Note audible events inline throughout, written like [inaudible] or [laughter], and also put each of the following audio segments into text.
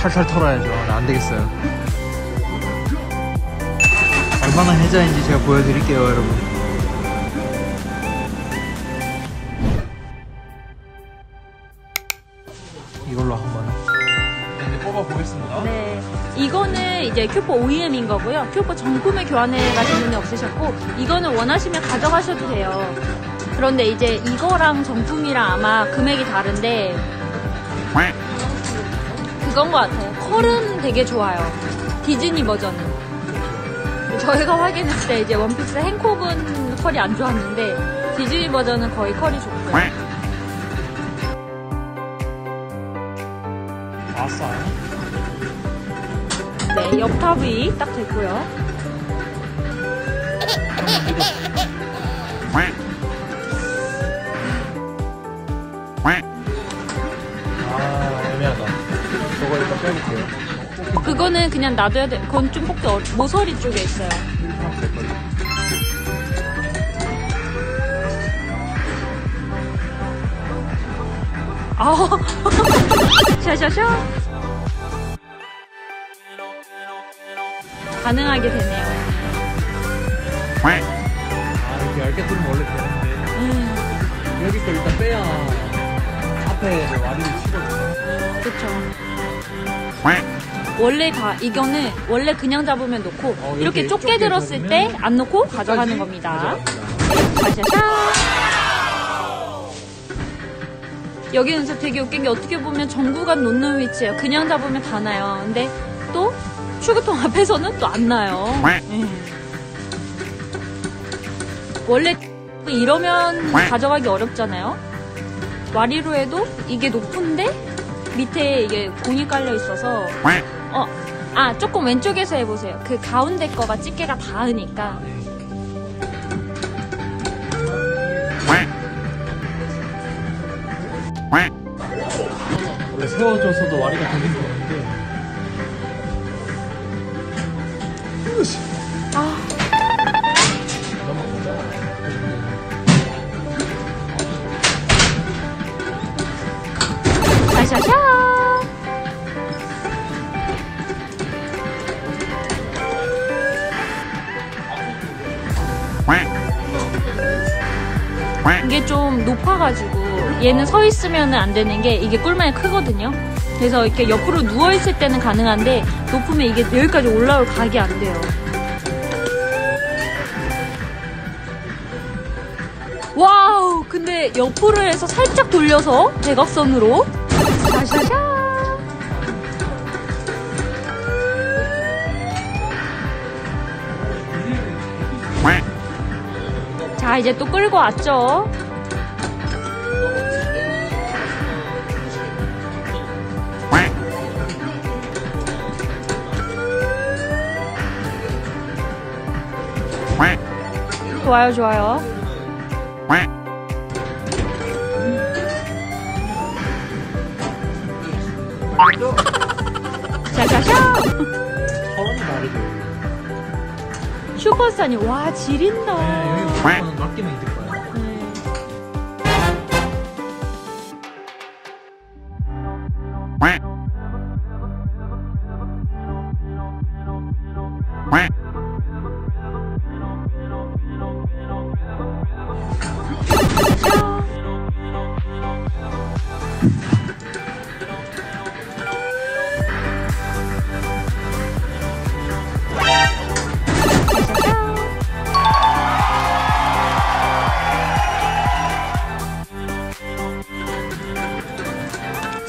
탈탈 털어야죠. 네, 안 되겠어요. 얼마나 해자인지 제가 보여드릴게요, 여러분. 이걸로 한번 뽑아보겠습니다. 네. 이거는 이제 큐포 OEM인 거고요. 큐포 정품을 교환해 가실 분이 없으셨고, 이거는 원하시면 가져가셔도 돼요. 그런데 이제 이거랑 정품이랑 아마 금액이 다른데, 그건 것 같아요. 컬은 되게 좋아요. 디즈니 버전은. 저희가 확인했을 때 이제 원피스 행콕은 컬이 안 좋았는데, 디즈니 버전은 거의 컬이 좋고요. 아싸. 네, 옆탑이 딱 됐고요. 아, 애매하다. 빼볼게요. 그거는 그냥 놔둬야 돼. 그건 좀 뽑기 어려 모서리 쪽에 있어요. 이렇게 하면 될 거예요. 아, [laughs] 샤샤샤. 가능하게 되네요. 아, 이렇게 얇게 뚫으면 원래 되는데. 음, 여기 거 일단 빼야 앞에 그 와리를 치거든요. 그쵸. 원래 가, 이거는 원래 그냥 잡으면 놓고, 어, 이렇게 이렇게 좁게 좁게 들었을 때 안 놓고 가져가는 겁니다. 샤샤샤. 여기는 되게 웃긴 게 어떻게 보면 전구간 놓는 위치예요. 그냥 잡으면 다 나요. 근데 또 출구통 [laughs] 앞에서는 또 안 나요. 음. 원래 이러면 가져가기 어렵잖아요. 와리로 해도 이게 높은데 밑에 이게 공이 깔려 있어서 어, 아 조금 왼쪽에서 해보세요. 그 가운데 거가 집게가 닿으니까 원래 세워져서도 와리가 되는 거였는데. 좀 높아가지고 얘는 서 있으면 안 되는 게 이게 꿀만이 크거든요. 그래서 이렇게 옆으로 누워 있을 때는 가능한데 높으면 이게 여기까지 올라올 각이 안 돼요. 와우! 근데 옆으로 해서 살짝 돌려서 대각선으로 샤샤샤 자 이제 또 끌고 왔죠 좋아요 좋아요. [laughs] 샤샤샤. 슈퍼스타님 와 지린다. 네, 여기 무조건 맡기면 이길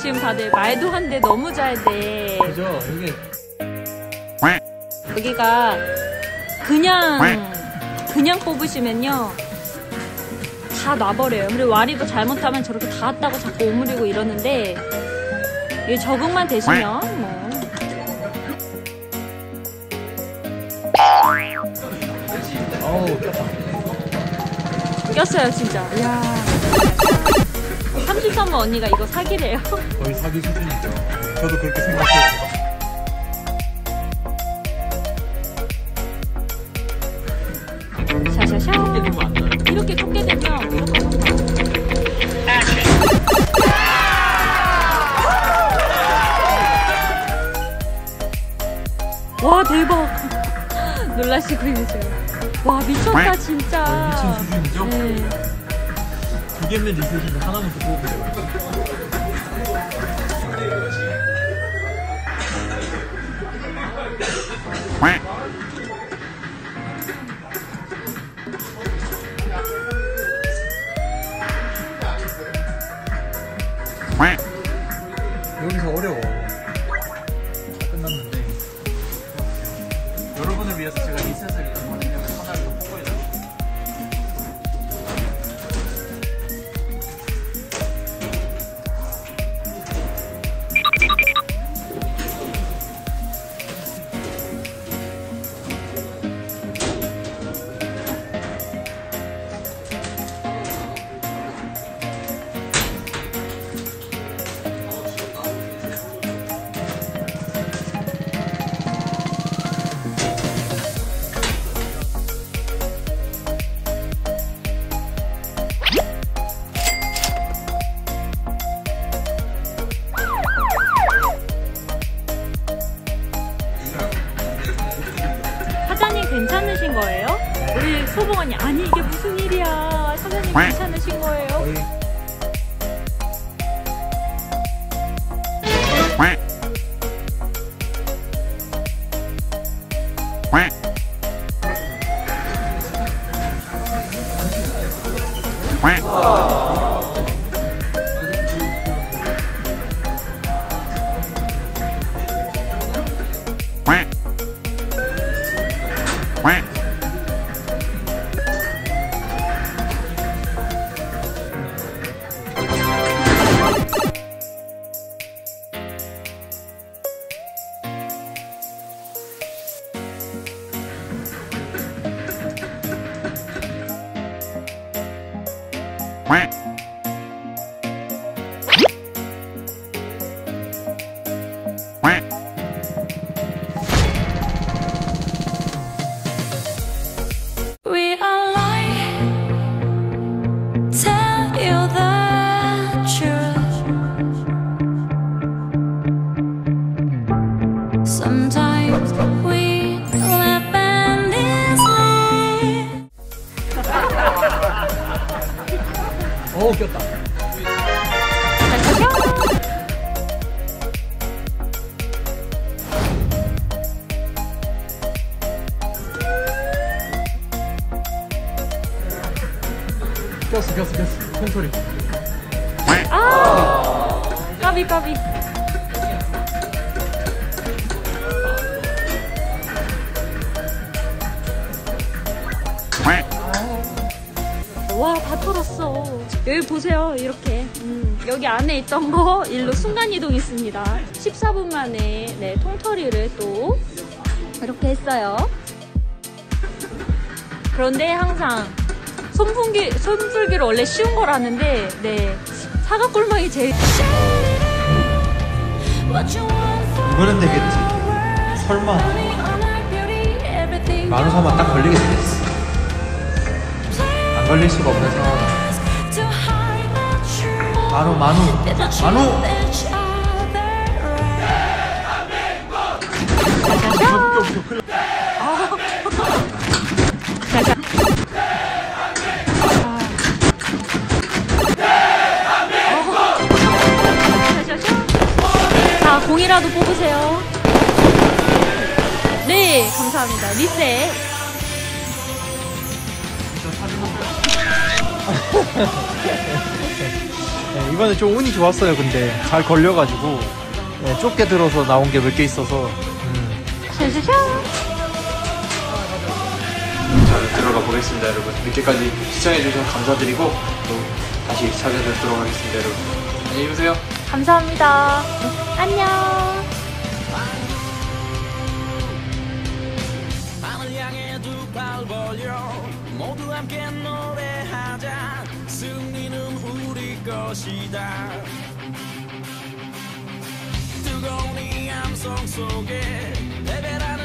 지금 다들 말도 한데 너무 잘 돼. 그죠? 이게 여기가 그냥 그냥 뽑으시면요 다 놔버려요. 그리고 와리도 잘못하면 저렇게 닿았다고 자꾸 오므리고 이러는데 이 적응만 되시면 뭐 어우 꼈다. 꼈어요 진짜. 이야. 추첨은 언니가 이거 사기래요. [laughs] 거의 사기 수준이죠. 저도 그렇게 생각해요. 샤샤샤. 이렇게 꽂게 되면 이렇게 아! 와 대박 [laughs] 놀라시고 계세요 와 미쳤다 진짜 미친 수준이죠? 네. 두 개면 있으시면 하나만 더 뽑으면 돼요. 여기서 어려워. 끝났는데. 여러분을 위해서 제가 리셋을 했거든요. 하나를 괜찮으신 거예요? 우리 소봉언니 아니 이게 무슨 일이야? 사장님 괜찮으신 거예요? 거 어 꼈다. 꼈어 꼈어 꼈어. 큰 소리. 아 까비 까비 와 다 털었어 여기 보세요 이렇게 음, 여기 안에 있던 거 일로 순간이동 있습니다 14분 만에 네, 통털이를 또 이렇게 했어요 그런데 항상 손풀기, 손풀기를 원래 쉬운 거라는데 네 사과 꿀망이 제일 이번엔 되겠지. 설마. 만우사만 딱 걸리게 생겼어. 안 걸릴 수가 없는 상황. 만우 만우 만우. 자, 공이라도 뽑으세요. 네, 감사합니다. 리셋. [laughs] 네, 이번에 좀 운이 좋았어요. 근데 잘 걸려가지고 네, 좁게 들어서 나온 게 몇 개 있어서 음. 잘 들어가 보겠습니다, 여러분. 늦게까지 시청해주셔서 감사드리고 또 다시 찾아뵙도록 하겠습니다, 여러분. 안녕히 계세요. 감사합니다. 안녕. 모두 함께 노래하자 승리는 우리 것이다. 뜨거운 이 함성 속에 레벨하는